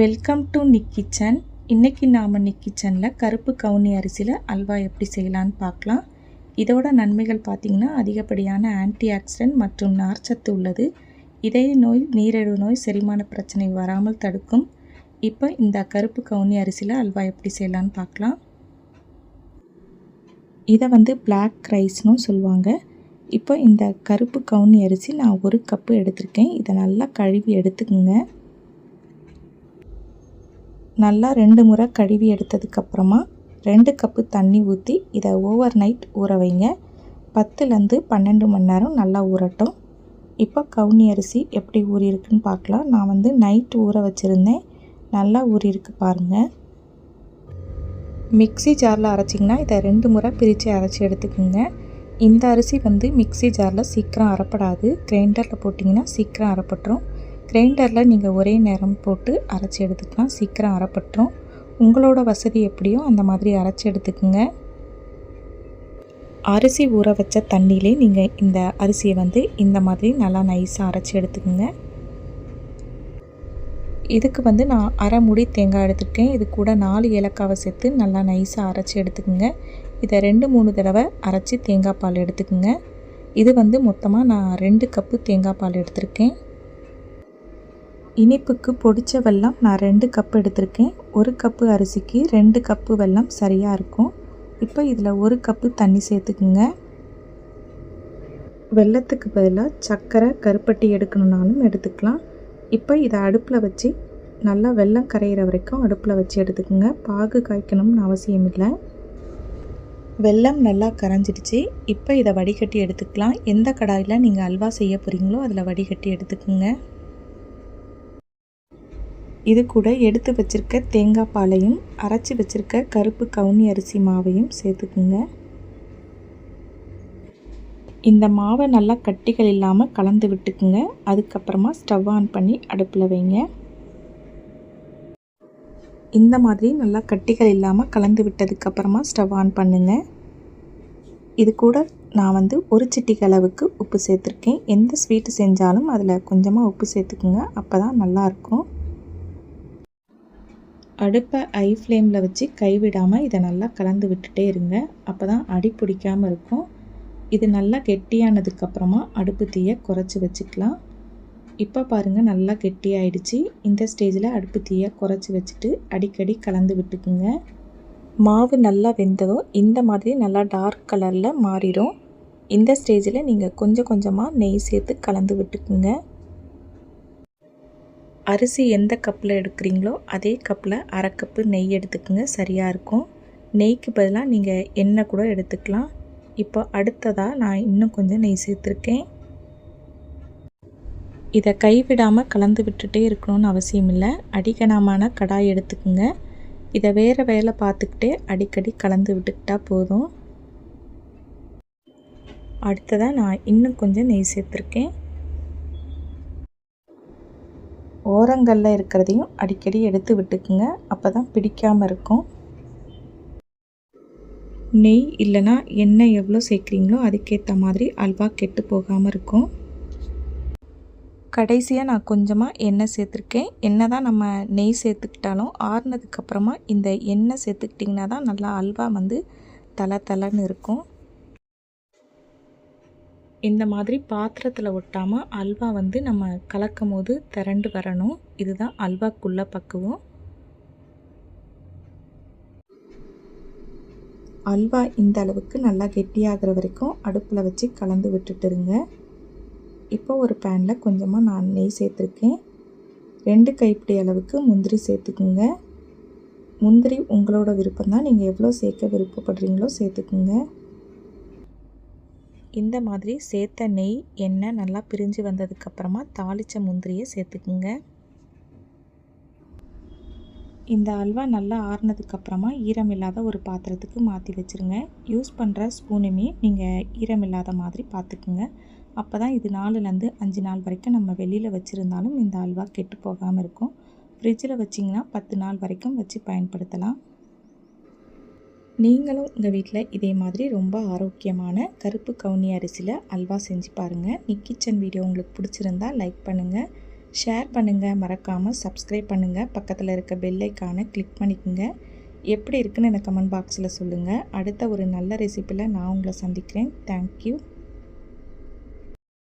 Welcome to Nick kitchen இன்றைக்கி நாம் நிக் கிச்சனில் கருப்பு கவுனி அரிசியில் அல்வா எப்படி செய்யலான்னு பார்க்கலாம். இதோட நன்மைகள் பார்த்திங்கன்னா அதிகப்படியான ஆன்டி ஆக்சிடென்ட் மற்றும் நார்ச்சத்து உள்ளது. இதய நோய் நீரிழிவு நோய் செரிமான பிரச்சனை வராமல் தடுக்கும். இப்போ இந்த கருப்பு கவுனி அரிசியில் அல்வா எப்படி செய்யலான்னு பார்க்கலாம். இதை வந்து பிளாக் ரைஸ்னும் சொல்லுவாங்க. இப்போ இந்த கருப்பு கவுனி அரிசி நான் ஒரு கப்பு எடுத்திருக்கேன். இதை நல்லா கழுவி எடுத்துக்கோங்க. நல்லா ரெண்டு முறை கழுவி எடுத்ததுக்கப்புறமா ரெண்டு கப்பு தண்ணி ஊற்றி இதை ஓவர் நைட் ஊற வைங்க. பத்துலேருந்து பன்னெண்டு மணி நேரம் நல்லா ஊறட்டும். இப்போ கவுனி அரிசி எப்படி ஊறியிருக்குன்னு பார்க்கலாம். நான் வந்து நைட் ஊற வச்சுருந்தேன். நல்லா ஊறியிருக்கு பாருங்கள் மிக்சி ஜாரில் அரைச்சிங்கன்னா இதை ரெண்டு முறை பிரித்து அரைச்சி எடுத்துக்கோங்க. இந்த அரிசி வந்து மிக்சி ஜாரில் சீக்கிரம் அரைப்படாது. கிரைண்டரில் போட்டிங்கன்னா சீக்கிரம் அரைப்பட்டுரும். கிரைண்டரில் நீங்கள் ஒரே நேரம் போட்டு அரைச்சி எடுத்துக்கலாம். சீக்கிரம் அரைப்பட்டுரும். உங்களோட வசதி எப்படியோ அந்த மாதிரி அரைச்சி எடுத்துக்கோங்க. அரிசி ஊற வச்ச தண்ணியிலே நீங்கள் இந்த அரிசியை வந்து இந்த மாதிரி நல்லா நைஸாக அரைச்சி எடுத்துக்கோங்க. இதுக்கு வந்து நான் அரை முடி தேங்காய் எடுத்துருக்கேன். இது கூட நாலு ஏலக்காவை சேர்த்து நல்லா நைஸாக அரைச்சி எடுத்துக்கோங்க. இதை ரெண்டு மூணு தடவை அரைச்சி தேங்காய் பால் எடுத்துக்கோங்க. இது வந்து மொத்தமாக நான் ரெண்டு கப்பு தேங்காய் பால் எடுத்திருக்கேன். இனிப்புக்கு பொடிச்ச வெல்லம் நான் ரெண்டு கப்பு எடுத்திருக்கேன். ஒரு கப்பு அரிசிக்கு ரெண்டு கப்பு வெல்லம் சரியாக இருக்கும். இப்போ இதில் ஒரு கப்பு தண்ணி சேர்த்துக்குங்க. வெள்ளத்துக்கு பதிலாக சர்க்கரை கருப்பட்டி எடுக்கணுன்னாலும் எடுத்துக்கலாம். இப்போ இதை அடுப்பில் வச்சு நல்லா வெள்ளம் கரையிற வரைக்கும் அடுப்பில் வச்சு எடுத்துக்கோங்க. பாகு காய்க்கணும்னு அவசியம் இல்லை. வெல்லம் நல்லா கரைஞ்சிடுச்சு. இப்போ இதை வடிகட்டி எடுத்துக்கலாம். எந்த கடாயில் நீங்கள் அல்வா செய்ய போகிறீங்களோ அதில் வடிகட்டி எடுத்துக்கோங்க. இது கூட எடுத்து வச்சுருக்க தேங்காய் பாலையும் அரைச்சி வச்சுருக்க கருப்பு கவுனி அரிசி மாவையும் சேர்த்துக்குங்க. இந்த மாவை நல்லா கட்டிகள் இல்லாமல் கலந்து விட்டுக்குங்க. அதுக்கப்புறமா ஸ்டவ் ஆன் பண்ணி அடுப்பில் வைங்க. இந்த மாதிரி நல்லா கட்டிகள் இல்லாமல் கலந்து விட்டதுக்கப்புறமா ஸ்டவ் ஆன் பண்ணுங்கள் இது கூட நான் வந்து ஒரு சிட்டிக்கு அளவுக்கு உப்பு சேர்த்துருக்கேன். எந்த ஸ்வீட்டு செஞ்சாலும் அதில் கொஞ்சமாக உப்பு சேர்த்துக்குங்க. அப்போ தான் நல்லாயிருக்கும் அடுப்பை ஐ ஃப்ளேமில் வச்சு கைவிடாமல் இதை நல்லா கலந்து விட்டுட்டே இருங்க. அப்போ தான் அடி பிடிக்காமல் இருக்கும். இது நல்லா கெட்டியானதுக்கப்புறமா அடுப்பு தீயை குறைச்சி வச்சுக்கலாம். இப்போ பாருங்கள் நல்லா கெட்டியாயிடுச்சு. இந்த ஸ்டேஜில் அடுப்பு தீயை குறைச்சி வச்சுட்டு அடிக்கடி கலந்து விட்டுக்குங்க. மாவு நல்லா வெந்ததும் இந்த மாதிரி நல்லா டார்க் கலரில் மாறிடும் இந்த ஸ்டேஜில் நீங்கள் கொஞ்சம் கொஞ்சமாக நெய் சேர்த்து கலந்து விட்டுக்குங்க. அரிசி எந்த கப்பில் எடுக்கிறீங்களோ அதே கப்பில் அரை கப்பு நெய் எடுத்துக்கோங்க சரியாக இருக்கும். நெய்க்கு பதிலாக நீங்கள் எண்ணெய் கூட எடுத்துக்கலாம். இப்போ அடுத்ததாக நான் இன்னும் கொஞ்சம் நெய் சேர்த்துருக்கேன். இதை கைவிடாமல் கலந்து விட்டுட்டே இருக்கணும்னு அவசியம் இல்லை. அடிக்கணமான கடாய் எடுத்துக்கோங்க. இதை வேறு வேலை பார்த்துக்கிட்டே அடிக்கடி கலந்து விட்டுக்கிட்டால் போதும். அடுத்ததாக நான் இன்னும் கொஞ்சம் நெய் சேர்த்துருக்கேன். ஓரங்களில் இருக்கிறதையும் அடிக்கடி எடுத்து விட்டுக்குங்க. அப்போ தான் பிடிக்காமல் இருக்கும். நெய் இல்லைனா எண்ணெய் எவ்வளோ சேர்க்குறீங்களோ அதுக்கேற்ற மாதிரி அல்வா கெட்டு போகாமல் இருக்கும். கடைசியாக நான் கொஞ்சமாக எண்ணெய் சேர்த்துருக்கேன். எண்ணெய் தான் நம்ம நெய் சேர்த்துக்கிட்டாலும் ஆறுனதுக்கப்புறமா இந்த எண்ணெய் சேர்த்துக்கிட்டிங்கன்னா தான் நல்லா அல்வா வந்து தலை தலைன்னு இருக்கும். இந்த மாதிரி பாத்திரத்தில் ஒட்டாமல் அல்வா வந்து நம்ம கலக்கும் போது திரண்டு வரணும். இதுதான் அல்வாக்குள்ள பக்குவம். அல்வா இந்த அளவுக்கு நல்லா கெட்டியாகிற வரைக்கும் அடுப்பில் வச்சு கலந்து விட்டுட்டுருங்க இப்போ ஒரு பேனில் கொஞ்சமாக நான் நெய் சேர்த்துருக்கேன். ரெண்டு கைப்பிடி அளவுக்கு முந்திரி சேர்த்துக்குங்க. முந்திரி உங்களோட விருப்பம் தான் நீங்கள் எவ்வளோ சேர்க்க விருப்பப்படுறீங்களோ சேர்த்துக்குங்க. இந்த மாதிரி சேர்த்த நெய் எண்ணெய் நல்லா பிரிஞ்சு வந்ததுக்கப்புறமா தாளித்த முந்திரியை சேர்த்துக்குங்க. இந்த அல்வா நல்லா ஆறுனதுக்கப்புறமா ஈரம் இல்லாத ஒரு பாத்திரத்துக்கு மாற்றி வச்சுருங்க. யூஸ் பண்ணுற ஸ்பூனுமே நீங்கள் ஈரம் இல்லாத மாதிரி பார்த்துக்குங்க அப்போ தான் இது நாலுலேருந்து அஞ்சு நாள் வரைக்கும் நம்ம வெளியில் வச்சுருந்தாலும் இந்த அல்வா கெட்டு போகாமல் இருக்கும். ஃப்ரிட்ஜில் வச்சிங்கன்னா பத்து நாள் வரைக்கும் வச்சு பயன்படுத்தலாம். நீங்களும் உங்கள் வீட்டில் இதே மாதிரி ரொம்ப ஆரோக்கியமான கருப்பு கவுனி அரிசியில் அல்வா செஞ்சு பாருங்கள் நிக் கிச்சன் வீடியோ உங்களுக்கு பிடிச்சிருந்தா லைக் பண்ணுங்கள் ஷேர் பண்ணுங்கள் மறக்காமல் சப்ஸ்கிரைப் பண்ணுங்கள் பக்கத்தில் இருக்க பெல்லைக்கானை கிளிக் பண்ணிக்கோங்க. எப்படி இருக்குன்னு எனக்கு கமெண்ட் பாக்ஸில் சொல்லுங்கள் அடுத்த ஒரு நல்ல ரெசிப்பியில் நான் உங்களை சந்திக்கிறேன். தேங்க்யூ